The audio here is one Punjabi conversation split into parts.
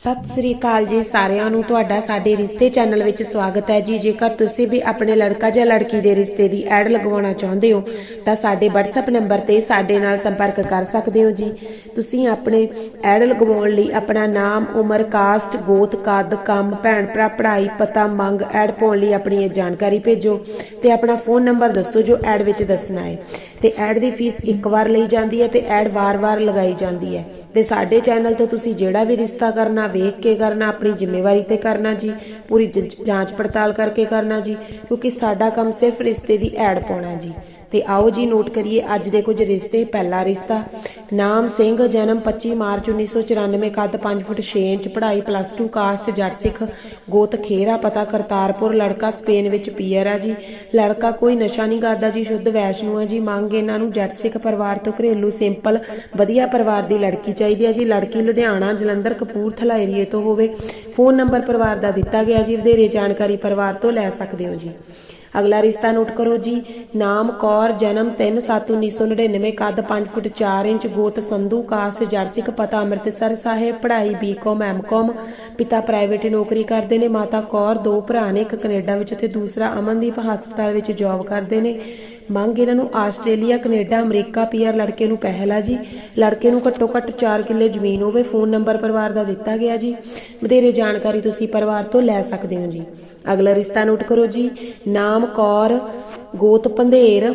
ਸਤਿ ਸ੍ਰੀ ਅਕਾਲ ਜੀ ਸਾਰਿਆਂ ਨੂੰ। ਤੁਹਾਡਾ ਸਾਡੇ ਰਿਸ਼ਤੇ ਚੈਨਲ ਵਿੱਚ ਸਵਾਗਤ ਹੈ ਜੀ। ਜੇਕਰ ਤੁਸੀਂ ਵੀ ਆਪਣੇ ਲੜਕਾ ਜਾਂ ਲੜਕੀ ਦੇ ਰਿਸ਼ਤੇ ਦੀ ਐਡ ਲਗਵਾਉਣਾ ਚਾਹੁੰਦੇ ਹੋ, ਤਾਂ ਸਾਡੇ WhatsApp ਨੰਬਰ ਤੇ ਸਾਡੇ ਨਾਲ ਸੰਪਰਕ ਕਰ ਸਕਦੇ ਹੋ ਜੀ। ਤੁਸੀਂ ਆਪਣੇ ਐਡ ਲਗਵਾਉਣ ਲਈ ਆਪਣਾ ਨਾਮ, ਉਮਰ, ਕਾਸਟ, ਗੋਤ, ਕੱਦ, ਕੰਮ, ਭੈਣ ਭਰਾ, ਪੜ੍ਹਾਈ, ਪਤਾ, ਮੰਗ, ਐਡ ਪਾਉਣ ਲਈ ਆਪਣੀ ਇਹ ਜਾਣਕਾਰੀ ਭੇਜੋ ਤੇ ਆਪਣਾ ਫੋਨ ਨੰਬਰ ਦੱਸੋ ਜੋ ਐਡ ਵਿੱਚ ਦੱਸਣਾ ਹੈ। ਤੇ ਐਡ ਦੀ ਫੀਸ ਇੱਕ ਵਾਰ ਲਈ ਜਾਂਦੀ ਹੈ ਤੇ ਐਡ ਵਾਰ-ਵਾਰ ਲਗਾਈ ਜਾਂਦੀ ਹੈ। ਤੇ ਸਾਡੇ ਚੈਨਲ ਤੋਂ ਤੁਸੀਂ ਜਿਹੜਾ ਵੀ ਰਿਸ਼ਤਾ ਕਰਨਾ, ਵੇਖ ਕੇ ਕਰਨਾ, ਆਪਣੀ ਜ਼ਿੰਮੇਵਾਰੀ ਤੇ ਕਰਨਾ ਜੀ, ਪੂਰੀ ਜ- ਜਾਂਚ ਪੜਤਾਲ ਕਰਕੇ ਕਰਨਾ ਜੀ, ਕਿਉਂਕਿ ਸਾਡਾ ਕੰਮ ਸਿਰਫ ਰਿਸ਼ਤੇ ਦੀ ਐਡ ਪਾਉਣਾ ਜੀ। ਤੇ ਆਓ ਜੀ ਨੋਟ ਕਰੀਏ, ਅੱਜ ਦੇ ਕੁਝ ਰਿਸ਼ਤੇ, ਪਹਿਲਾ ਰਿਸ਼ਤਾ। ਨਾਮ ਸਿੰਘ, ਜਨਮ 25 ਮਾਰਚ 1994 ਕੱਦ 5 ਫੁੱਟ 6 ਇੰਚ, ਪੜ੍ਹਾਈ ਪਲੱਸ 2 ਕਾਸਟ ਜੱਟ ਸਿੱਖ, ਗੋਤ ਖੇਰਾ ਪਤਾ, ਕਰਤਾਰਪੁਰ, ਲੜਕਾ ਸਪੇਨ ਵਿੱਚ ਪੀਅਰ ਆ ਜੀ। ਲੜਕਾ ਕੋਈ ਨਸ਼ਾ ਨਹੀਂ ਕਰਦਾ ਜੀ, ਸ਼ੁੱਧ ਵੈਸ਼ਨੂ ਆ ਜੀ। ਮੰਗ ਇਹਨਾਂ ਨੂੰ ਜੱਟ ਸਿੱਖ ਪਰਿਵਾਰ ਤੋਂ ਘਰੇਲੂ ਸਿੰਪਲ ਵਧੀਆ ਪਰਿਵਾਰ ਦੀ ਲੜਕੀ ਚਾਹੀਦੀ ਹੈ ਜੀ। ਲੜਕੀ ਲੁਧਿਆਣਾ, ਜਲੰਧਰ, ਕਪੂਰਥਲਾ ਏਰੀਏ ਤੋਂ ਹੋਵੇ। ਫੋਨ ਨੰਬਰ ਪਰਿਵਾਰ ਦਾ ਦਿੱਤਾ ਗਿਆ ਜੀ। ਵਧੇਰੇ ਜਾਣਕਾਰੀ ਪਰਿਵਾਰ ਤੋਂ ਲੈ ਸਕਦੇ ਹੋ ਜੀ। ਅਗਲਾ ਰਿਸ਼ਤਾ ਨੋਟ ਕਰੋ ਜੀ। ਨਾਮ ਕੌਰ, ਜਨਮ 3/7/1999 ਕੱਦ 5 ਫੁੱਟ 4 ਇੰਚ, ਗੋਤ ਸੰਧੂ, ਕਾਸ ਜਰਸਿਕ ਪਤਾ ਅੰਮ੍ਰਿਤਸਰ ਸਾਹਿਬ, ਪੜ੍ਹਾਈ ਬੀਕਾਮ ਐਮਕਾਮ ਪਿਤਾ ਪ੍ਰਾਈਵੇਟ ਨੌਕਰੀ ਕਰਦੇ ਨੇ, ਮਾਤਾ ਕੌਰ, ਦੋ ਭਰਾ ਨੇ, ਇੱਕ ਕੈਨੇਡਾ ਵਿੱਚ ਤੇ ਦੂਸਰਾ ਅਮਨਦੀਪ ਹਸਪਤਾਲ ਵਿੱਚ ਜੌਬ ਕਰਦੇ ਨੇ। ਮੰਗ ਇਹਨਾਂ ਨੂੰ ਆਸਟ੍ਰੇਲੀਆ, ਕੈਨੇਡਾ, ਅਮਰੀਕਾ, ਪੀਆਰ ਲੜਕੇ ਨੂੰ ਪਹਿਲਾ ਜੀ। ਲੜਕੇ ਨੂੰ ਘੱਟੋ ਘੱਟ 4 ਕਿੱਲੇ ਜ਼ਮੀਨ ਹੋਵੇ, ਫੋਨ ਨੰਬਰ ਪਰਿਵਾਰ ਦਾ ਦਿੱਤਾ ਗਿਆ ਜੀ। ਵਧੇਰੇ ਜਾਣਕਾਰੀ ਤੁਸੀਂ ਪਰਿਵਾਰ ਤੋਂ ਲੈ ਸਕਦੇ ਹੋ ਜੀ। ਅਗਲਾ ਰਿਸ਼ਤਾ ਨੋਟ ਕਰੋ ਜੀ। ਨਾਮ ਕੌਰ, ਗੋਤ ਪੰਧੇਰ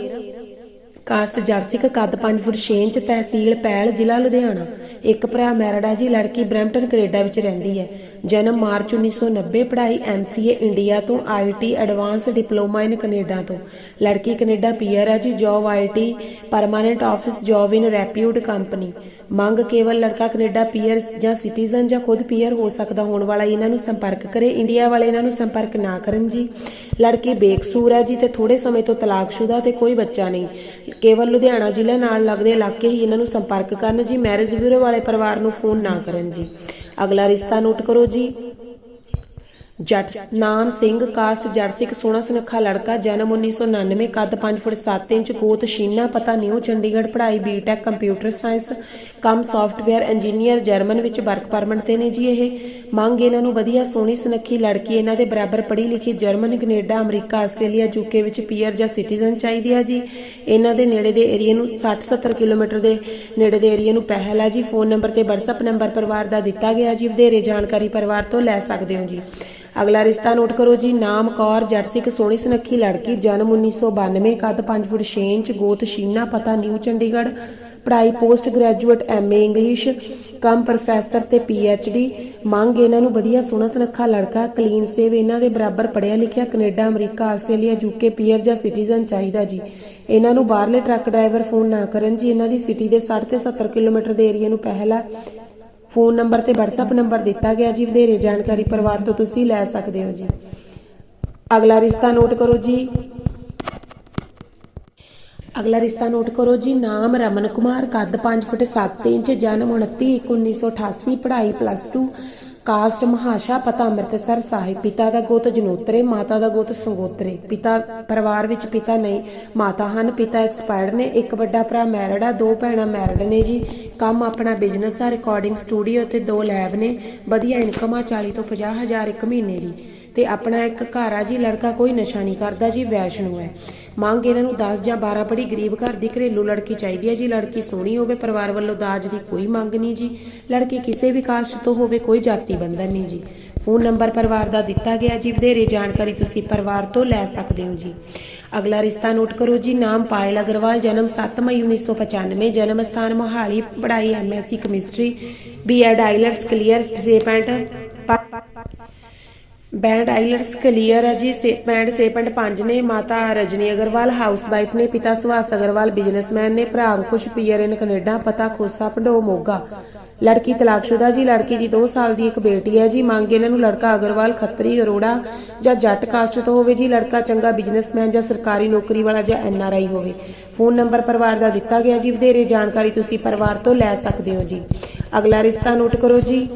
ਕਾਸਟ ਜਰਸਿਕ ਕੱਦ 5 ਫੁੱਟ 6 ਇੰਚ ਤਹਿਸੀਲ ਪੈਲ ਜ਼ਿਲ੍ਹਾ ਲੁਧਿਆਣਾ। ਇੱਕ ਭਰਾ ਮੈਰਡਾ ਜੀ, ਲੜਕੀ ਬਰੈਂਪਟਨ, ਕੈਨੇਡਾ ਵਿੱਚ ਰਹਿੰਦੀ ਹੈ। ਜਨਮ ਮਾਰਚ 1990 ਪੜ੍ਹਾਈ ਐਮਸੀਏ ਇੰਡੀਆ ਤੋਂ IT advance diploma in Canada ਤੋਂ। ਲੜਕੀ ਕੈਨੇਡਾ ਪੀਆਰ ਹੈ ਜੀ, job IT permanent office job in reputed company. ਮੰਗ ਕੇਵਲ ਲੜਕਾ ਕੈਨੇਡਾ ਪੀਅਰ ਜਾਂ ਸਿਟੀਜ਼ਨ ਜਾਂ ਖੁਦ ਪੀਅਰ ਹੋ ਸਕਦਾ ਹੋਣ ਵਾਲਾ ਇਹਨਾਂ ਨੂੰ ਸੰਪਰਕ ਕਰੇ। ਇੰਡੀਆ ਵਾਲੇ ਇਹਨਾਂ ਨੂੰ ਸੰਪਰਕ ਨਾ ਕਰਨ ਜੀ। ਲੜਕੀ ਬੇਕਸੂਰ ਹੈ ਜੀ ਤੇ ਥੋੜੇ ਸਮੇਂ ਤੋਂ ਤਲਾਕਸ਼ੁਦਾ ਤੇ ਕੋਈ ਬੱਚਾ ਨਹੀਂ। ਕੇਵਲ ਲੁਧਿਆਣਾ ਜ਼ਿਲ੍ਹੇ ਨਾਲ ਲੱਗਦੇ ਇਲਾਕੇ ਹੀ ਇਹਨਾਂ ਨੂੰ ਸੰਪਰਕ ਕਰਨ ਜੀ। ਮੈਰਿਜ ਬਿਊਰੋ ਵਾਲੇ ਪਰਿਵਾਰ ਨੂੰ ਫੋਨ ਨਾ ਕਰਨ ਜੀ। ਅਗਲਾ ਰਿਸ਼ਤਾ ਨੋਟ ਕਰੋ ਜੀ। ਜੱਟ ਨਾਮ ਸਿੰਘ, ਕਾਸਟ ਜੱਟ ਸਿੱਖ ਸੋਹਣਾ ਸੁਨੱਖਾ ਲੜਕਾ, ਜਨਮ 1999 ਕੱਦ 5 ਫੁੱਟ 7 ਇੰਚ ਗੋਤ ਸ਼ੀਨਾ, ਪਤਾ ਨਿਊ ਚੰਡੀਗੜ੍ਹ ਪੜ੍ਹਾਈ ਬੀਟੈਕ ਕੰਪਿਊਟਰ ਸਾਇੰਸ ਕੰਮ ਸੌਫਟਵੇਅਰ ਇੰਜੀਨੀਅਰ ਜਰਮਨ ਵਿੱਚ ਵਰਕ ਪਰਮਿਟ ਤੇ ਨੇ ਜੀ ਇਹ। ਮੰਗ ਇਹਨਾਂ ਨੂੰ ਵਧੀਆ, ਸੋਹਣੀ, ਸੁਨੱਖੀ ਲੜਕੀ, ਇਹਨਾਂ ਦੇ ਬਰਾਬਰ ਪੜ੍ਹੀ ਲਿਖੀ German Canada, America, Australia UK ਵਿੱਚ ਪੀਅਰ ਜਾਂ ਸਿਟੀਜ਼ਨ ਚਾਹੀਦੀ ਆ ਜੀ। ਇਹਨਾਂ ਦੇ ਨੇੜੇ ਦੇ ਏਰੀਆ ਨੂੰ 60-70 ਕਿਲੋਮੀਟਰ ਦੇ ਨੇੜੇ ਦੇ ਏਰੀਆ ਨੂੰ ਪਹਿਲ ਹੈ ਜੀ। ਫੋਨ ਨੰਬਰ ਤੇ WhatsApp ਨੰਬਰ ਪਰਿਵਾਰ ਦਾ ਦਿੱਤਾ ਗਿਆ ਜੀ। ਵਧੇਰੇ ਜਾਣਕਾਰੀ ਪਰਿਵਾਰ ਤੋਂ ਲੈ ਸਕਦੇ ਹੋ ਜੀ। ਅਗਲਾ ਰਿਸ਼ਤਾ ਨੋਟ ਕਰੋ ਜੀ, ਨਾਮ ਕੌਰ ਜਰਸਿਕ ਸੋਹਣੀ ਸੁਨੱਖੀ ਲੜਕੀ, ਜਨਮ 1992 ਕੱਦ 5 ਫੁੱਟ 6 ਇੰਚ, ਗੋਤ ਸ਼ੀਨਾ ਪਤਾ, ਨਿਊ ਚੰਡੀਗੜ੍ਹ, ਪੜ੍ਹਾਈ post graduate MA English, cum professor ਤੇ ਡੀ, ਮੰਗ ਇਹਨਾਂ ਨੂੰ ਵਧੀਆ ਸੋਹਣਾ ਸੁਨੱਖਾ ਲੜਕਾ, ਕਲੀਨ ਸੇਵ ਇਹਨਾਂ ਦੇ ਬਰਾਬਰ ਪੜ੍ਹਿਆ ਲਿਖਿਆ, Canada, America, Australia UK PR ਜਾਂ ਸਿਟੀਜ਼ਨ ਚਾਹੀਦਾ ਜੀ। ਇਹਨਾਂ ਨੂੰ ਬਾਹਰਲੇ ਟਰੱਕ ਡਰਾਈਵਰ ਫੋਨ ਨਾ ਕਰਨ ਜੀ, ਇਹਨਾਂ ਦੀ ਸਿਟੀ ਦੇ 60 ਤੇ 70 ਕਿਲੋਮੀਟਰ ਦੇ ਏਰੀਆ ਨੂੰ ਪਹਿਲਾ ਫੋਨ ਨੰਬਰ ਤੇ WhatsApp ਨੰਬਰ ਦਿੱਤਾ ਗਿਆ ਜੀ। ਵਧੇਰੇ ਜਾਣਕਾਰੀ ਪਰਿਵਾਰ ਤੋਂ ਤੁਸੀਂ ਲੈ ਸਕਦੇ ਹੋ ਜੀ। ਅਗਲਾ ਰਿਸ਼ਤਾ ਨੋਟ ਕਰੋ ਜੀ। ਅਗਲਾ ਰਿਸ਼ਤਾ ਨੋਟ ਕਰੋ ਜੀ। ਨਾਮ ਰਮਨ ਕੁਮਾਰ, ਕੱਦ 5 ਫੁੱਟ 7 ਇੰਚ, ਜਨਮ 29 1988 ਪੜ੍ਹਾਈ ਪਲੱਸ 2 ਕਾਸਟ ਮਹਾਸ਼ਾ ਪਤਾ ਅੰਮ੍ਰਿਤਸਰ ਸਾਹਿਬ। ਪਿਤਾ ਦਾ ਗੋਤ ਜਨੋਤਰੇ, ਮਾਤਾ ਦਾ ਗੋਤ ਸੰਗੋਤਰੇ। ਪਿਤਾ ਪਰਿਵਾਰ ਵਿੱਚ ਪਿਤਾ ਨਹੀਂ, ਮਾਤਾ ਹਨ। ਪਿਤਾ ਐਕਸਪਾਇਰਡ ਨੇ, ਇੱਕ ਵੱਡਾ ਭਰਾ ਮੈਰਿਡ ਆ, ਦੋ ਭੈਣਾਂ ਮੈਰਿਡ ਨੇ ਜੀ। ਕੰਮ ਆਪਣਾ ਬਿਜ਼ਨਸ ਆ ਰਿਕਾਰਡਿੰਗ ਸਟੂਡੀਓ ਤੇ ਦੋ ਲੈਬ ਨੇ। ਵਧੀਆ ਇਨਕਮ ਆ 40 ਤੋਂ 50 ਹਜ਼ਾਰ ਇੱਕ ਮਹੀਨੇ ਦੀ। ਤੇ ਆਪਣਾ ਇੱਕ ਘਰ ਆ ਜੀ, ਲੜਕਾ ਕੋਈ ਨਸ਼ਾ ਨਹੀਂ ਕਰਦਾ ਜੀ, ਵੈਸ਼ਨੂ ਹੈ। ਮੰਗ ਇਹਨਾਂ ਨੂੰ 10 ਜਾਂ 12 ਪੜੀ ਗਰੀਬ ਘਰ ਦੀ ਘਰੇਲੂ ਲੜਕੀ ਚਾਹੀਦੀ ਹੈ ਜੀ, ਲੜਕੀ ਸੋਹਣੀ ਹੋਵੇ, ਪਰਿਵਾਰ ਵੱਲੋਂ ਦਾਜ ਦੀ ਕੋਈ ਮੰਗ ਨਹੀਂ ਜੀ। ਲੜਕੀ ਕਿਸੇ ਵੀ ਕਾਸਟ ਤੋਂ ਹੋਵੇ, ਕੋਈ ਜਾਤੀ ਬੰਧਨ ਨਹੀਂ ਜੀ। ਫੋਨ ਨੰਬਰ ਪਰਿਵਾਰ ਦਾ ਦਿੱਤਾ ਗਿਆ ਜੀ, ਵਧੇਰੇ ਜਾਣਕਾਰੀ ਤੁਸੀਂ ਪਰਿਵਾਰ ਤੋਂ ਲੈ ਸਕਦੇ ਹੋ ਜੀ। ਅਗਲਾ ਰਿਸ਼ਤਾ ਨੋਟ ਕਰੋ ਜੀ, ਨਾਮ ਪਾਇਲ ਅਗਰਵਾਲ, ਜਨਮ 7 ਮਈ 1995 ਜਨਮ ਸਥਾਨ ਮੋਹਾਲੀ, ਪੜ੍ਹਾਈ MSc chemistry BEd IELTS clear ਸੇਪੈਂਟ band IELTS clear ਹੈ ਜੀ, ਸੇ, ਬੈਂਡ 6.5 ਨੇ, ਮਾਤਾ ਰਜਨੀ ਅਗਰਵਾਲ ਹਾਊਸ ਨੇ, ਪਿਤਾ ਸੁਹਾਸ ਅਗਰਵਾਲ, ਬਿਜ਼ਨਸਮੈਨ ਨੇ, ਭਰਾ ਅੰਕੁਸ਼ ਪੀਅਰ ਇਨ ਕੈਨੇਡਾ, ਪਤਾ ਖੋਸਾ ਪੰਡੋ ਮੋਗਾ। ਲੜਕੀ ਤਲਾਕਸ਼ੁਦਾ ਜੀ, ਲੜਕੀ ਦੀ 2 ਸਾਲ ਦੀ ਇੱਕ ਬੇਟੀ ਹੈ ਜੀ, ਮੰਗ ਇਹਨਾਂ ਨੂੰ ਲੜਕਾ ਅਗਰਵਾਲ ਖੱਤਰੀ, ਅਰੋੜਾ ਜਾਂ ਜੱਟ ਕਾਸਟ ਤੋਂ ਹੋਵੇ ਜੀ, ਲੜਕਾ ਚੰਗਾ ਬਿਜ਼ਨਸਮੈਨ ਜਾਂ ਸਰਕਾਰੀ ਨੌਕਰੀ ਵਾਲਾ ਜਾਂ ਐਨਆਰਆਈ ਹੋਵੇ। ਫੋਨ ਨੰਬਰ ਪਰਿਵਾਰ ਦਾ ਦਿੱਤਾ ਗਿਆ ਜੀ, ਵਧੇਰੇ ਜਾਣਕਾਰੀ ਤੁਸੀਂ ਪਰਿਵਾਰ ਤੋਂ ਲੈ ਸਕਦੇ ਹੋ ਜੀ। ਅਗਲਾ ਰਿਸ਼ਤਾ ਨੋਟ ਕਰੋ ਜੀ।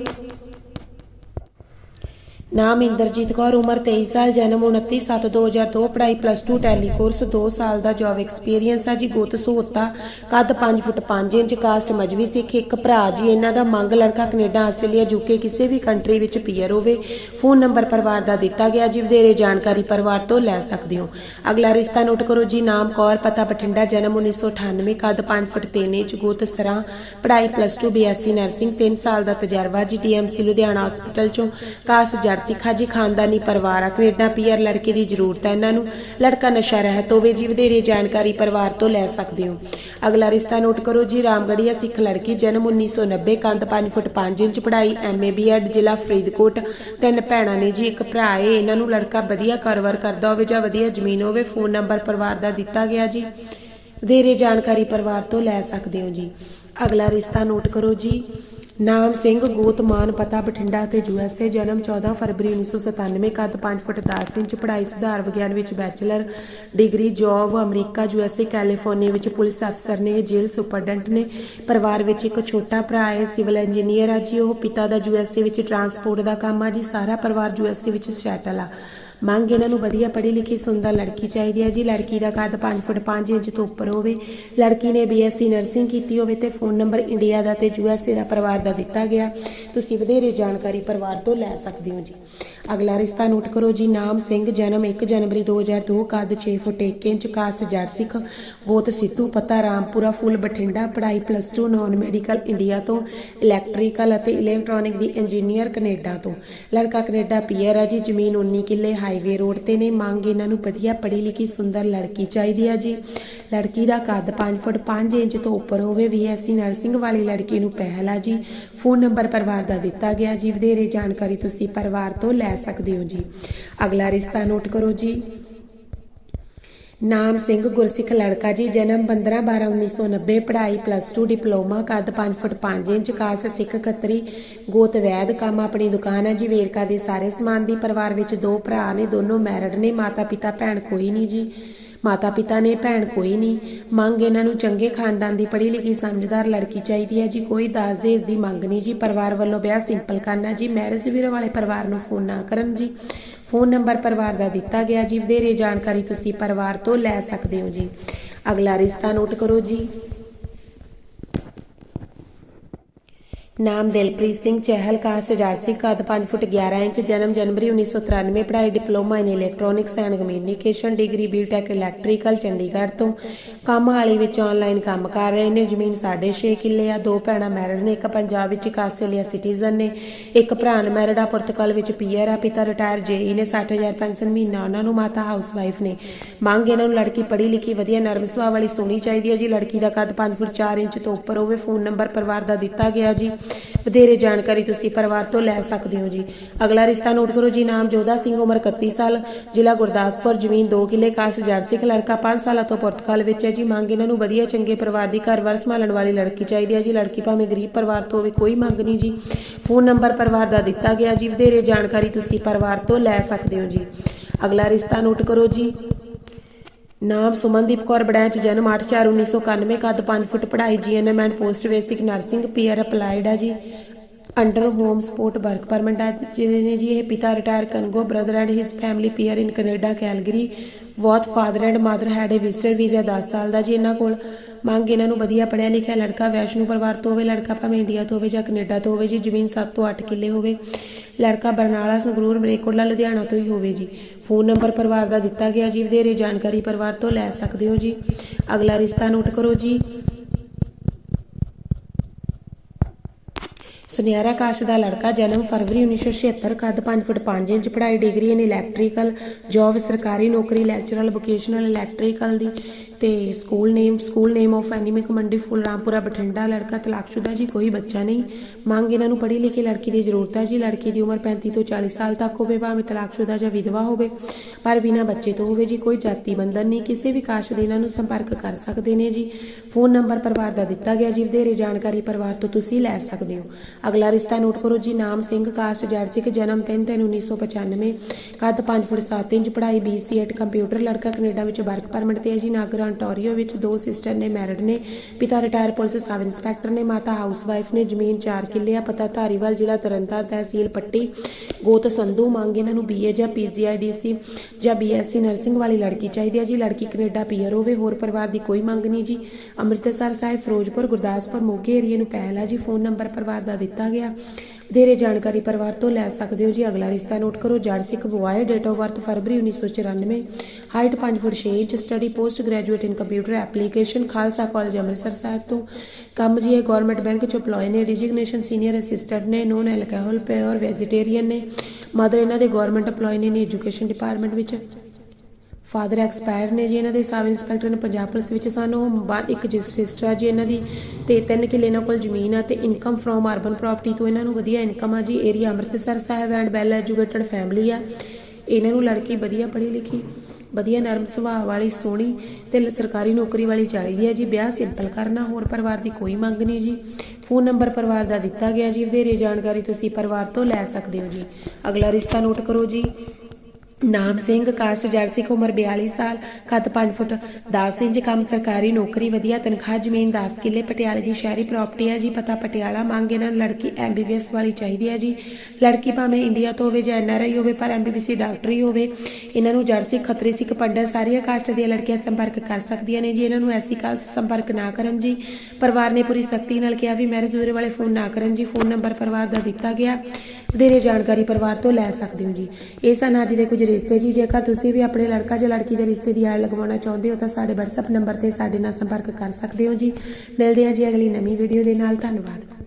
ਨਾਮ ਇੰਦਰਜੀਤ ਕੌਰ, ਉਮਰ 23 ਸਾਲ, ਜਨਮ 29/7/2002 ਪੜ੍ਹਾਈ ਪਲੱਸ 2 ਟੈਲੀ ਕੋਰਸ 2 ਸਾਲ ਦਾ ਜੌਬ ਐਕਸਪੀਰੀਅੰਸ ਆ ਜੀ, ਗੁੱਤ ਸਹੂਤਾ ਕੱਦ 5 ਫੁੱਟ 5 ਇੰਚ ਕਾਸਟ ਮਜਵੀ ਸਿੱਖ, ਇੱਕ ਭਰਾ ਜੀ, ਇਹਨਾਂ ਦਾ ਮੰਗ ਲੜਕਾ ਕੈਨੇਡਾ, ਆਸਟ੍ਰੇਲੀਆ, ਯੂਕੇ, ਕਿਸੇ ਵੀ ਕੰਟਰੀ ਵਿੱਚ ਪੀਅਰ ਹੋਵੇ ਫੋਨ ਨੰਬਰ ਪਰਿਵਾਰ ਦਾ ਦਿੱਤਾ ਗਿਆ ਜੀ, ਵਧੇਰੇ ਜਾਣਕਾਰੀ ਪਰਿਵਾਰ ਤੋਂ ਲੈ ਸਕਦੇ ਹੋ। ਅਗਲਾ ਰਿਸ਼ਤਾ ਨੋਟ ਕਰੋ ਜੀ, ਨਾਮ ਕੌਰ, ਪਤਾ ਬਠਿੰਡਾ, ਜਨਮ 1998 ਕੱਦ 5 ਫੁੱਟ 3 ਇੰਚ, ਗੁੱਤ ਸਰਾਂ, ਪੜ੍ਹਾਈ ਪਲੱਸ 2 ਬੀਐਸਸੀ ਨਰਸਿੰਗ 3 ਸਾਲ ਦਾ ਤਜਰਬਾ ਜੀ ਟੀਐਮਸੀ ਲੁਧਿਆਣਾ ਹਸਪੀਟਲ ਚੋਂ ਕਾਸਟ ਜੱਟ ਸਿੱਖਾ ਖਾਨਦਾਨੀ ਪਰਿਵਾਰ ਆ, ਕੈਨੇਡਾ ਪੀਆਰ ਲੜਕੇ ਦੀ ਜ਼ਰੂਰਤ ਹੈ ਇਹਨਾਂ ਨੂੰ। ਲੜਕਾ ਨਸ਼ਾ ਰਹਿਤ ਹੋਵੇ, ਜੀ ਵਧੇਰੇ ਜਾਣਕਾਰੀ ਪਰਿਵਾਰ ਤੋਂ ਲੈ ਸਕਦੇ ਹੋ। ਅਗਲਾ ਰਿਸ਼ਤਾ ਨੋਟ ਕਰੋ ਜੀ ਰਾਮਗੜੀਆ ਸਿੱਖ ਲੜਕੀ, ਜਨਮ 1990 ਕੰਦ 5 ਫੁੱਟ 5 ਇੰਚ ਪੜ੍ਹਾਈ ਐਮਏ ਬੀਐਡ ਜ਼ਿਲ੍ਹਾ ਫਰੀਦਕੋਟ। ਤਿੰਨ ਭੈਣਾਂ ਨੇ ਜੀ, ਇੱਕ ਭਰਾ ਏ, ਇਹਨਾਂ ਨੂੰ ਲੜਕਾ ਵਧੀਆ ਕਾਰੋਬਾਰ ਕਰਦਾ ਹੋਵੇ ਜਾਂ ਵਧੀਆ ਜ਼ਮੀਨ ਹੋਵੇ, ਫੋਨ ਨੰਬਰ ਪਰਿਵਾਰ ਦਾ ਦਿੱਤਾ ਗਿਆ ਜੀ। ਵਧੇਰੇ ਜਾਣਕਾਰੀ ਪਰਿਵਾਰ ਤੋਂ ਲੈ ਸਕਦੇ ਹੋ ਜੀ। ਅਗਲਾ ਰਿਸ਼ਤਾ ਨੋਟ ਕਰੋ ਜੀ ਨਾਮ ਸਿੰਘ ਗੋਤਮਾਨ ਪਤਾ ਬਠਿੰਡਾ ਤੇ ਯੂਐਸਏ ਜਨਮ 14 ਫਰਵਰੀ 1997 ਕੱਦ 5 ਫੁੱਟ 10 ਇੰਚ, ਪੜ੍ਹਾਈ ਸੁਧਾਰ ਵਿਗਿਆਨ ਵਿੱਚ bachelor, degree job America USA California ਵਿੱਚ ਪੁਲਿਸ ਅਫਸਰ ਨੇ, ਜੇਲ੍ਹ ਸੁਪਰਡੈਂਟ ਨੇ, ਪਰਿਵਾਰ ਵਿੱਚ ਇੱਕ ਛੋਟਾ ਭਰਾ ਹੈ, ਸਿਵਲ ਇੰਜੀਨੀਅਰ ਆ ਜੀ, ਉਹ ਪਿਤਾ ਦਾ ਯੂਐਸਏ ਵਿੱਚ ਟਰਾਂਸਪੋਰਟ ਦਾ ਕੰਮ ਆ ਜੀ, ਸਾਰਾ ਪਰਿਵਾਰ ਯੂਐਸਏ ਵਿੱਚ ਸੈਟਲ ਆ। ਮੰਗ ਇਹਨਾਂ ਨੂੰ ਵਧੀਆ ਪੜ੍ਹੀ ਲਿਖੀ ਸੁੰਦਰ ਲੜਕੀ ਚਾਹੀਦੀ ਹੈ ਜੀ। ਲੜਕੀ ਦਾ ਕੱਦ 5 ਫੁੱਟ 5 ਇੰਚ ਤੋਂ ਉੱਪਰ ਹੋਵੇ। ਲੜਕੀ ਨੇ ਬੀਐਸਸੀ ਨਰਸਿੰਗ ਕੀਤੀ ਹੋਵੇ ਤੇ ਫੋਨ ਨੰਬਰ ਇੰਡੀਆ ਦਾ ਤੇ ਯੂਐਸਏ ਦਾ ਪਰਿਵਾਰ ਦਾ ਦਿੱਤਾ ਗਿਆ। ਤੁਸੀਂ ਵਧੇਰੇ ਜਾਣਕਾਰੀ ਪਰਿਵਾਰ ਤੋਂ ਲੈ ਸਕਦੇ ਹੋ ਜੀ। ਅਗਲਾ ਰਿਸ਼ਤਾ ਨੋਟ ਕਰੋ ਜੀ, ਨਾਮ ਸਿੰਘ, ਜਨਮ 1 ਜਨਵਰੀ 2002 ਕੱਦ 6 ਫੁੱਟ 1 ਇੰਚ, ਕਾਸਟ ਜੱਟ ਸਿੱਖ ਗੋਤ ਸਿੱਧੂ ਪਤਾ, ਰਾਮਪੁਰਾ ਫੁੱਲ ਬਠਿੰਡਾ, ਪੜ੍ਹਾਈ ਪਲੱਸ 2 ਨਾਨ ਮੈਡੀਕਲ ਇੰਡੀਆ ਤੋਂ ਇਲੈਕਟ੍ਰੀਕਲ ਅਤੇ ਇਲੈਕਟ੍ਰੋਨਿਕ ਦੀ ਇੰਜੀਨੀਅਰ ਕੈਨੇਡਾ ਤੋਂ। ਲੜਕਾ ਕੈਨੇਡਾ ਪੀਅਰ ਹੈ ਜੀ, ਜ਼ਮੀਨ 19 ਕਿੱਲੇ ਹਾਈਵੇ ਰੋਡ ਤੇ ਨੇ, ਮੰਗ ਇਹਨਾਂ ਨੂੰ ਵਧੀਆ ਪੜ੍ਹੀ ਲਿਖੀ ਸੁੰਦਰ ਲੜਕੀ ਚਾਹੀਦੀ ਹੈ ਜੀ। ਲੜਕੀ ਦਾ ਕੱਦ 5 ਫੁੱਟ 5 ਇੰਚ ਤੋਂ ਉੱਪਰ ਹੋਵੇ ਬੀਐਸਸੀ ਨਰਸਿੰਗ ਵਾਲੀ ਲੜਕੀ ਨੂੰ ਪਹਿਲਾ ਜੀ। ਫੋਨ ਨੰਬਰ ਪਰਿਵਾਰ ਦਾ ਦਿੱਤਾ ਗਿਆ ਜੀ, ਵਧੇਰੇ ਜਾਣਕਾਰੀ ਤੁਸੀਂ ਪਰਿਵਾਰ ਤੋਂ ਲੈ ਸਕਦੇ ਹੋ ਜੀ। ਅਗਲਾ ਰਿਸ਼ਤਾ ਨੋਟ ਕਰੋ ਜੀ। ਨਾਮ ਸਿੰਘ ਗੁਰਸਿੱਖ ਲੜਕਾ ਜੀ, ਜਨਮ 15 12 1990 ਪੜ੍ਹਾਈ ਪਲੱਸ 2 ਡਿਪਲੋਮਾ, ਕੱਦ 5 ਫੁੱਟ 5 ਇੰਚ ਕਾਸ ਸਿੱਖ ਖੱਤਰੀ ਗੋਤ ਵੈਦ, ਕੰਮ ਆਪਣੀ ਦੁਕਾਨ ਹੈ ਜੀ। ਵੇਰਕਾ ਦੇ ਸਾਰੇ ਸਮਾਨ ਦੀ ਪਰਿਵਾਰ ਵਿੱਚ ਦੋ ਭਰਾ ਨੇ, ਦੋਨੋਂ ਮੈਰਿਡ ਨੇ ਮਾਤਾ ਪਿਤਾ ਭੈਣ ਕੋਈ ਨਹੀਂ ਜੀ। ਮਾਤਾ ਪਿਤਾ ਨੇ, ਭੈਣ ਕੋਈ ਨਹੀਂ। ਮੰਗ ਇਹਨਾਂ ਨੂੰ ਚੰਗੇ ਖਾਨਦਾਨ ਦੀ ਪੜ੍ਹੀ ਲਿਖੀ ਸਮਝਦਾਰ ਲੜਕੀ ਚਾਹੀਦੀ ਹੈ ਜੀ। ਕੋਈ ਦਾਜ ਦੇਜ ਦੀ ਮੰਗ ਨਹੀਂ ਜੀ। ਪਰਿਵਾਰ ਵੱਲੋਂ ਵਿਆਹ ਸਿੰਪਲ ਕਰਨਾ ਜੀ। ਮੈਰਿਜ ਵੀਰੋ ਵਾਲੇ ਪਰਿਵਾਰ ਨੂੰ ਫੋਨ ਨਾ ਕਰਨ ਜੀ। ਫੋਨ ਨੰਬਰ ਪਰਿਵਾਰ ਦਾ ਦਿੱਤਾ ਗਿਆ ਜੀ। ਵਧੇਰੇ ਜਾਣਕਾਰੀ ਤੁਸੀਂ ਪਰਿਵਾਰ ਤੋਂ ਲੈ ਸਕਦੇ ਹੋ ਜੀ। ਅਗਲਾ ਰਿਸ਼ਤਾ ਨੋਟ ਕਰੋ ਜੀ। ਨਾਮ ਦਿਲਪ੍ਰੀਤ ਸਿੰਘ ਚਹਿਲ ਕਾਸਟ ਜਾਰਸੀ ਕੱਦ 5 ਫੁੱਟ 11 ਇੰਚ, ਜਨਮ ਜਨਵਰੀ 1993 ਪੜ੍ਹਾਈ, diploma in electronics and communication, degree BTech electrical Chandigarh ਤੋਂ। ਕੰਮ ਹਾਲੀ ਵਿੱਚ ਆਨਲਾਈਨ ਕੰਮ ਕਰ ਰਹੇ ਨੇ। ਜ਼ਮੀਨ 6.5 ਕਿੱਲੇ ਆ। ਦੋ ਭੈਣਾਂ ਮੈਰਿਡ ਨੇ, ਇੱਕ ਪੰਜਾਬ ਵਿੱਚ, ਇੱਕ ਆਸਟ੍ਰੇਲੀਆ ਸਿਟੀਜ਼ਨ ਨੇ। ਇੱਕ ਭਰਾ ਮੈਰਿਡ ਆ, ਪੁਰਤਗਾਲ ਵਿੱਚ ਪੀਆਰ ਆ। ਪਿਤਾ ਰਿਟਾਇਰ ਜੇਈ ਨੇ 60000 ਪੈਨਸ਼ਨ ਮਹੀਨਾ ਉਹਨਾਂ ਨੂੰ, ਮਾਤਾ ਹਾਊਸਵਾਈਫ ਨੇ। ਮੰਗ ਇਹਨਾਂ ਨੂੰ ਲੜਕੀ ਪੜ੍ਹੀ ਲਿਖੀ, ਵਧੀਆ, ਨਰਮ ਸੁਭਾਅ ਵਾਲੀ, ਸੋਹਣੀ ਚਾਹੀਦੀ ਹੈ ਜੀ। ਲੜਕੀ ਦਾ ਕੱਦ 5 ਫੁੱਟ 4 ਇੰਚ ਤੋਂ ਉੱਪਰ ਹੋਵੇ ਫੋਨ ਨੰਬਰ ਪਰਿਵਾਰ ਦਾ ਦਿੱਤਾ ਗਿਆ ਜੀ। ਵਧੇਰੇ ਜਾਣਕਾਰੀ ਤੁਸੀਂ ਪਰਿਵਾਰ ਤੋਂ ਲੈ ਸਕਦੇ ਹੋ ਜੀ। ਅਗਲਾ ਰਿਸ਼ਤਾ ਨੋਟ ਕਰੋ ਜੀ, ਨਾਮ ਜੋਧਾ ਸਿੰਘ, ਉਮਰ 31 ਸਾਲ, ਜ਼ਿਲ੍ਹਾ ਗੁਰਦਾਸਪੁਰ, ਜ਼ਮੀਨ 2 ਕਿੱਲੇ, ਕਾਸ ਜੜ ਲੜਕਾ 5 ਸਾਲਾਂ ਤੋਂ ਪੁਰਤਗਾਲ ਵਿੱਚ ਹੈ ਜੀ। ਮੰਗ ਇਹਨਾਂ ਨੂੰ ਵਧੀਆ, ਚੰਗੇ ਪਰਿਵਾਰ ਦੀ ਘਰ ਵਾਰ ਸੰਭਾਲਣ ਵਾਲੀ ਲੜਕੀ ਚਾਹੀਦੀ ਹੈ ਜੀ। ਲੜਕੀ ਭਾਵੇਂ ਗਰੀਬ ਪਰਿਵਾਰ ਤੋਂ ਹੋਵੇ, ਕੋਈ ਮੰਗ ਨਹੀਂ ਜੀ। ਫੋਨ ਨੰਬਰ ਪਰਿਵਾਰ ਦਾ ਦਿੱਤਾ ਗਿਆ ਜੀ। ਵਧੇਰੇ ਜਾਣਕਾਰੀ ਤੁਸੀਂ ਪਰਿਵਾਰ ਤੋਂ ਲੈ ਸਕਦੇ ਹੋ ਜੀ। ਅਗਲਾ ਰਿਸ਼ਤਾ ਨੋਟ ਕਰੋ ਜੀ। ਨਾਮ ਸੁਮਨਦੀਪ ਕੌਰ ਬੜੈਚ, ਜਨਮ 8/4/1991 ਕੱਦ 5 ਫੁੱਟ, ਪੜ੍ਹਾਈ GNM and post basic nursing PR applied ਆ ਜੀ। Under home support work permit ਆ, ਜਿਹਦੇ ਨੇ ਜੀ ਇਹ ਪਿਤਾ retire ਕਨਗੋ brother and his family PR in Canada Calgary both father and mother had a visitor visa 10 ਸਾਲ ਦਾ ਜੀ। ਇਹਨਾਂ ਕੋਲ ਮੰਗ ਇਹਨਾਂ ਨੂੰ ਵਧੀਆ ਪੜ੍ਹਿਆ ਲਿਖਿਆ ਲੜਕਾ, ਵੈਸ਼ਨੂ ਪਰਿਵਾਰ ਤੋਂ ਹੋਵੇ, ਲੜਕਾ ਭਾਵੇਂ ਇੰਡੀਆ ਤੋਂ ਹੋਵੇ ਜਾਂ ਕੈਨੇਡਾ ਤੋਂ ਹੋਵੇ ਜੀ, ਜ਼ਮੀਨ 7 ਤੋਂ 8 ਕਿੱਲੇ ਹੋਵੇ। ਲੜਕਾ ਬਰਨਾਲਾ, ਸੰਗਰੂਰ ਮਰੇਕੋਟਲਾ ਲੁਧਿਆਣਾ ਤੋਂ ਹੀ ਹੋਵੇ ਜੀ। ਫੋਨ ਨੰਬਰ ਪਰਿਵਾਰ ਦਾ ਦਿੱਤਾ ਗਿਆ ਜੀ। ਵਧੇਰੇ ਜਾਣਕਾਰੀ ਪਰਿਵਾਰ ਤੋਂ ਲੈ ਸਕਦੇ ਹੋ ਜੀ। ਅਗਲਾ ਰਿਸ਼ਤਾ ਨੋਟ ਕਰੋ ਜੀ। ਸੁਨਿਆਰਾ ਕਾਸ਼ ਦਾ ਲੜਕਾ ਜਨਮ ਫਰਵਰੀ 1976 ਕੱਦ 5 ਫੁੱਟ 5 ਇੰਚ, ਪੜ੍ਹਾਈ ਡਿਗਰੀ ਇਨ ਇਲੈਕਟ੍ਰੀਕਲ ਜੌਬ ਸਰਕਾਰੀ ਨੌਕਰੀ ਲੈਕਚਰਲ ਵੋਕੇਸ਼ਨਲ ਇਲੈਕਟ੍ਰੀਕਲ ਦੀ ਤੇ school name school name of ਐਨੀਮਿਕ ਮੰਡੀ ਫੁੱਲ ਰਾਮਪੁਰਾ ਬਠਿੰਡਾ ਲੜਕਾ ਤਲਾਕਸ਼ੁਦਾ ਜੀ ਕੋਈ ਬੱਚਾ ਨਹੀਂ। ਮੰਗ ਇਹਨਾਂ ਨੂੰ ਪੜ੍ਹੀ ਲਿਖੀ ਲੜਕੀ ਦੀ ਜ਼ਰੂਰਤ ਹੈ ਜੀ। ਲੜਕੀ ਦੀ ਉਮਰ 35 ਤੋਂ 40 ਸਾਲ ਤੱਕ ਹੋਵੇ, ਭਾਵੇਂ ਤਲਾਕਸ਼ੁਦਾ ਜਾਂ ਵਿਧਵਾ ਹੋਵੇ, ਪਰ ਬਿਨਾਂ ਬੱਚੇ ਤੋਂ ਹੋਵੇ ਜੀ, ਕੋਈ ਜਾਤੀ ਬੰਧਨ ਨਹੀਂ। ਕਿਸੇ ਵੀ ਕਾਸ਼ ਦੇ ਇਹਨਾਂ ਨੂੰ ਸੰਪਰਕ ਕਰ ਸਕਦੇ ਨੇ ਜੀ। ਫੋਨ ਨੰਬਰ ਪਰਿਵਾਰ ਦਾ ਦਿੱਤਾ ਗਿਆ ਜੀ। ਵਧੇਰੇ ਜਾਣਕਾਰੀ ਪਰਿਵਾਰ ਤੋਂ ਤੁਸੀਂ ਲੈ ਸਕਦੇ ਹੋ। ਅਗਲਾ ਰਿਸ਼ਤਾ ਨੋਟ ਕਰੋ ਜੀ। ਨਾਮ ਸਿੰਘ ਕਾਸਟ ਜੜ ਸਿੱਖ ਜਨਮ 3 3 1995 ਕੱਦ 5 ਫੁੱਟ 7 ਇੰਚ, ਪੜ੍ਹਾਈ BC ਐਟ ਕੰਪਿਊਟਰ ਲੜਕਾ ਕੈਨੇਡਾ ਵਿੱਚ ਵਰਕ ਪਰਮਿਟ ਤੇ ਹੈ ਜੀ। ਨਾਗਰਾ ਅੰਟੋਰੀਓ ਵਿੱਚ ਦੋ ਸਿਸਟਰ ਨੇ ਮੈਰਿਡ ਨੇ। ਪਿਤਾ ਰਿਟਾਇਰ ਪੁਲਿਸ ਸਬ ਇੰਸਪੈਕਟਰ ਨੇ, ਮਾਤਾ ਹਾਊਸਵਾਈਫ ਨੇ ਜ਼ਮੀਨ 4 ਕਿੱਲੇ ਆ। ਪਤਾ ਧਾਰੀਵਾਲ, ਜ਼ਿਲ੍ਹਾ ਤਰਨਤਾਰਨ ਤਹਿਸੀਲ ਪੱਟੀ, ਗੋਤ ਸੰਧੂ ਮੰਗ ਇਹਨਾਂ ਨੂੰ ਬੀਏ ਜਾਂ ਪੀਜੀਆਈਡੀਸੀ ਜਾਂ ਬੀਐਸਸੀ ਨਰਸਿੰਗ ਵਾਲੀ ਲੜਕੀ ਚਾਹੀਦੀ ਹੈ ਜੀ, ਲੜਕੀ ਕੈਨੇਡਾ ਪੀਅਰ ਹੋਵੇ, ਹੋਰ ਪਰਿਵਾਰ ਦੀ ਕੋਈ ਮੰਗ ਨਹੀਂ ਜੀ। ਅੰਮ੍ਰਿਤਸਰ ਸਾਹਿਬ, ਫਿਰੋਜ਼ਪੁਰ, ਗੁਰਦਾਸਪੁਰ ਮੋਗੇ ਏਰੀਏ ਨੂੰ ਪਹਿਲ ਹੈ ਜੀ। ਫੋਨ ਨੰਬਰ ਪਰਿਵਾਰ ਦਾ ਦਿੱਤਾ ਗਿਆ। ਵਧੇਰੇ ਜਾਣਕਾਰੀ ਪਰਿਵਾਰ ਤੋਂ ਲੈ ਸਕਦੇ ਹੋ ਜੀ। ਅਗਲਾ ਰਿਸ਼ਤਾ ਨੋਟ ਕਰੋ। ਜੜ Sikh boy date of birth February 1994 height 5 foot 6 inch, study post, graduate in computer application, Khalsa college Amritsar Sahib ਤੋਂ। ਕੰਮ ਜੀ ਇਹ ਗਵਰਨਮੈਂਟ ਬੈਂਕ ਚ EMPLOYE ਨੇ। ਡਿਜਿਗਨੇਸ਼ਨ ਸੀਨੀਅਰ ਅਸਿਸਟੈਂਟ ਨੇ ਨੋਨ ਐਲਕੋਹਲ ਪਿਓਰ ਵੈਜੀਟੇਰੀਅਨ ਨੇ। ਮਦਰ ਇਹਨਾਂ ਦੇ ਗਵਰਨਮੈਂਟ EMPLOYE ਨੇ ਐਜੂਕੇਸ਼ਨ ਡਿਪਾਰਟਮੈਂਟ ਵਿੱਚ। ਫਾਦਰ ਐਕਸਪਾਇਰ ਨੇ ਜੀ ਇਹਨਾਂ ਦੇ ਸਬ ਇੰਸਪੈਕਟਰ ਨੇ ਪੰਜਾਬ ਪੁਲਿਸ ਵਿੱਚ ਸਾਨੂੰ ਬਾਅਦ ਇੱਕ ਸਿਸਟਰ ਆ ਜੀ ਇਹਨਾਂ ਦੀ ਤੇ ਤਿੰਨ ਕਿੱਲੇ ਇਹਨਾਂ ਕੋਲ ਜ਼ਮੀਨ ਆ ਤੇ ਇਨਕਮ ਫਰੋਮ ਅਰਬਨ ਪ੍ਰਾਪਰਟੀ ਤੋਂ ਇਹਨਾਂ ਨੂੰ ਵਧੀਆ ਇਨਕਮ ਆ ਜੀ, area Amritsar Sahib and well educated family ਆ। ਇਹਨਾਂ ਨੂੰ ਲੜਕੀ ਵਧੀਆ ਪੜ੍ਹੀ ਲਿਖੀ, ਵਧੀਆ ਨਰਮ ਸੁਭਾਅ ਵਾਲੀ, ਸੋਹਣੀ ਤੇ ਸਰਕਾਰੀ ਨੌਕਰੀ ਵਾਲੀ ਚਾਹੀਦੀ ਹੈ ਜੀ, ਵਿਆਹ ਸਿੰਪਲ ਕਰਨਾ, ਹੋਰ ਪਰਿਵਾਰ ਦੀ ਕੋਈ ਮੰਗ ਨਹੀਂ ਜੀ। ਫੋਨ ਨੰਬਰ ਪਰਿਵਾਰ ਦਾ ਦਿੱਤਾ ਗਿਆ ਜੀ, ਵਧੇਰੇ ਜਾਣਕਾਰੀ ਤੁਸੀਂ ਪਰਿਵਾਰ ਤੋਂ ਲੈ ਸਕਦੇ ਹੋ ਜੀ। ਅਗਲਾ ਰਿਸ਼ਤਾ ਨੋਟ ਕਰੋ ਜੀ। ਨਾਮ ਸਿੰਘ ਕਾਸਟ ਜੜ ਉਮਰ 42 ਸਾਲ ਕੱਦ 5 ਫੁੱਟ 10 ਇੰਚ, ਕੰਮ ਸਰਕਾਰੀ, ਨੌਕਰੀ ਵਧੀਆ, ਤਨਖਾਹ ਜ਼ਮੀਨ 10 ਕਿੱਲੇ, ਪਟਿਆਲੇ ਦੀ ਸ਼ਹਿਰੀ ਪ੍ਰਾਪਰਟੀ ਹੈ ਜੀ, ਪਤਾ ਪਟਿਆਲਾ ਮੰਗ ਇਹਨਾਂ ਨੂੰ ਲੜਕੀ ਐਮਬੀਬੀਐਸ ਵਾਲੀ ਚਾਹੀਦੀ ਹੈ ਜੀ। ਲੜਕੀ ਭਾਵੇਂ ਇੰਡੀਆ ਤੋਂ ਹੋਵੇ ਜਾਂ ਐਨਆਰਆਈ ਹੋਵੇ, ਪਰ ਐਮਬੀਬੀਸੀ ਡਾਕਟਰ ਹੀ ਹੋਵੇ। ਇਹਨਾਂ ਨੂੰ ਜੜ ਸਿੱਖ ਖੱਤਰੀ ਸਿੱਖ ਪੰਡਤ ਸਾਰੀਆਂ ਕਾਸਟ ਦੀਆਂ ਲੜਕੀਆਂ ਸੰਪਰਕ ਕਰ ਸਕਦੀਆਂ ਨੇ ਜੀ। ਇਹਨਾਂ ਨੂੰ ਐਸੀ ਕਾਸਟ ਸੰਪਰਕ ਨਾ ਕਰਨ ਜੀ। ਪਰਿਵਾਰ ਨੇ ਪੂਰੀ ਸਖਤੀ ਨਾਲ ਕਿਹਾ ਵੀ ਮੈਰਿਜ ਬਿਊਰੋ ਵਾਲੇ ਫੋਨ ਨਾ ਕਰਨ ਜੀ। ਫੋਨ ਨੰਬਰ ਪਰਿਵਾਰ ਦਾ ਦਿੱਤਾ ਗਿਆ। ਵਧੇਰੇ ਜਾਣਕਾਰੀ ਪਰਿਵਾਰ ਤੋਂ ਲੈ ਸਕਦੇ ਹੋ ਜੀ। ਇਹ ਸਨ ਅੱਜ ਦੇ ਕੁਝ ਰਿਸ਼ਤੇ ਜੀ। ਜੇਕਰ ਤੁਸੀਂ ਵੀ ਆਪਣੇ ਲੜਕਾ ਜਾਂ ਲੜਕੀ ਦੇ ਰਿਸ਼ਤੇ ਦੀ ਆੜ ਲਗਵਾਉਣਾ ਚਾਹੁੰਦੇ ਹੋ, ਤਾਂ ਸਾਡੇ WhatsApp ਨੰਬਰ ਤੇ ਸਾਡੇ ਨਾਲ ਸੰਪਰਕ ਕਰ ਸਕਦੇ ਹੋ ਜੀ। ਮਿਲਦੇ ਹਾਂ ਜੀ ਅਗਲੀ ਨਵੀਂ ਵੀਡੀਓ ਦੇ ਨਾਲ। ਧੰਨਵਾਦ।